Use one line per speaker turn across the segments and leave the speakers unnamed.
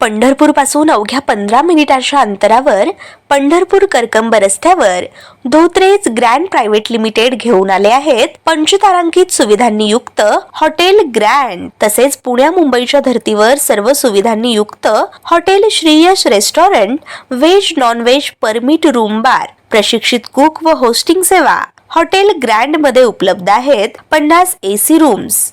पंढरपूरपासून अवघ्या पंधरा मिनिटाच्या अंतरावर पंढरपूर करकंब रस्त्यावर धोत्रेज ग्रँड प्रायव्हेट लिमिटेड घेऊन आले आहेत पंचतारांकित सुविधांनी युक्त हॉटेल ग्रँड तसेच पुण्या मुंबईच्या धर्तीवर सर्व सुविधांनी युक्त hotel Shriyash restaurant veg non veg permit room bar प्रशिक्षित कुक व होस्टिंग सेवा हॉटेल ग्रँडमध्ये उपलब्ध आहेत पन्नास एसी रूम्स.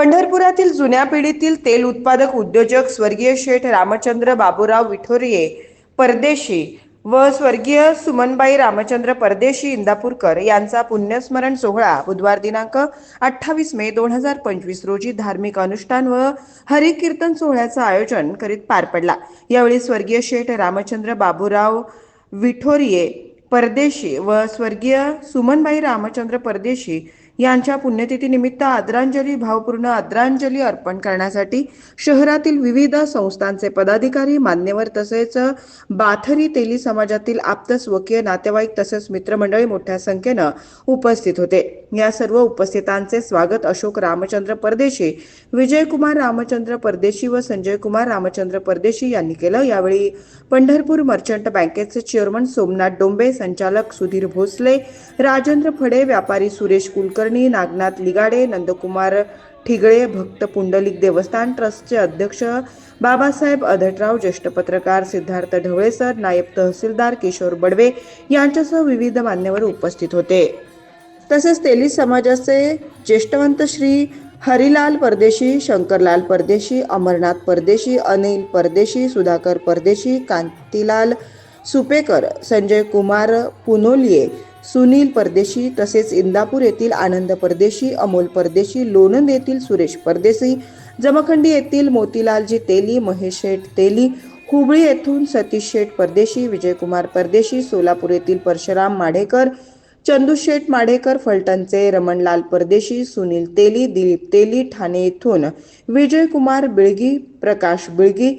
पंढरपुरातील जुन्या पिढीतील तेल उत्पादक उद्योजक स्वर्गीय शेठ रामचंद्र बाबूराव विठोरिये परदेशी व स्वर्गीय सुमनबाई रामचंद्र परदेशी इंदापूरकर यांचा पुण्यस्मरण सोहळा बुधवार दिनांक अठ्ठावीस मे दोन हजार पंचवीस रोजी धार्मिक अनुष्ठान व हरिकीर्तन सोहळ्याचं आयोजन करीत पार पडला. यावेळी स्वर्गीय शेठ रामचंद्र बाबूराव विठोरिये परदेशी व स्वर्गीय सुमनबाई रामचंद्र परदेशी यांच्या पुण्यतिथीनिमित्त आदरांजली भावपूर्ण आदरांजली अर्पण करण्यासाठी शहरातील विविध संस्थांचे पदाधिकारी मान्यवर तसेच बाथरी तेली समाजातील आप्त स्वकीय नातेवाईक तसेच मित्रमंडळी मोठ्या संख्येनं उपस्थित होते. या सर्व उपस्थितांचे स्वागत अशोक रामचंद्र परदेशी विजयकुमार रामचंद्र परदेशी व संजय कुमार रामचंद्र परदेशी यांनी केलं. यावेळी पंढरपूर मर्चंट बँकेचे चेअरमन सोमनाथ डोंबे संचालक सुधीर भोसले राजेंद्र फडे व्यापारी सुरेश कुलकर्णी नागनाथ लिगाडे नंदकुमार ठिगळे भक्त पुंडलिक देवस्थान ट्रस्टचे अध्यक्ष बाबासाहेब अधटराव ज्येष्ठ पत्रकार सिद्धार्थ ढवळेसर नायब तहसीलदार किशोर बडवे यांच्यासह विविध मान्यवर उपस्थित होते. तसेच तेली समाजाचे ज्येष्ठवंत श्री हरिलाल परदेशी शंकरलाल परदेशी अमरनाथ परदेशी अनिल परदेशी सुधाकर परदेशी कांतीलाल सुपेकर संजय कुमार पुनोलिये सुनील परदेशी तसेच इंदापूर येथील आनंद परदेशी अमोल परदेशी लोणंद येथील सुरेश परदेशी जमखंडी येथील मोतीलालजी तेली महेश शेठ तेली हुबळी येथून सतीश शेठ परदेशी विजयकुमार परदेशी सोलापूर येथील परशुराम माढेकर चंदूशेठ माढेकर फलटणचे रमणलाल परदेशी सुनील तेली दिलीप तेली ठाणे येथून विजयकुमार बिळगी प्रकाश बिळगी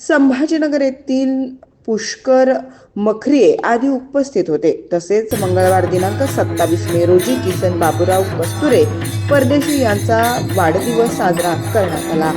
संभाजीनगर येथील पुष्कर मखरिये आदी उपस्थित होते. तसेच मंगळवार दिनांक सत्तावीस मे रोजी किसन बाबूराव कस्तुरे परदेशी यांचा वाढदिवस साजरा करण्यात आला.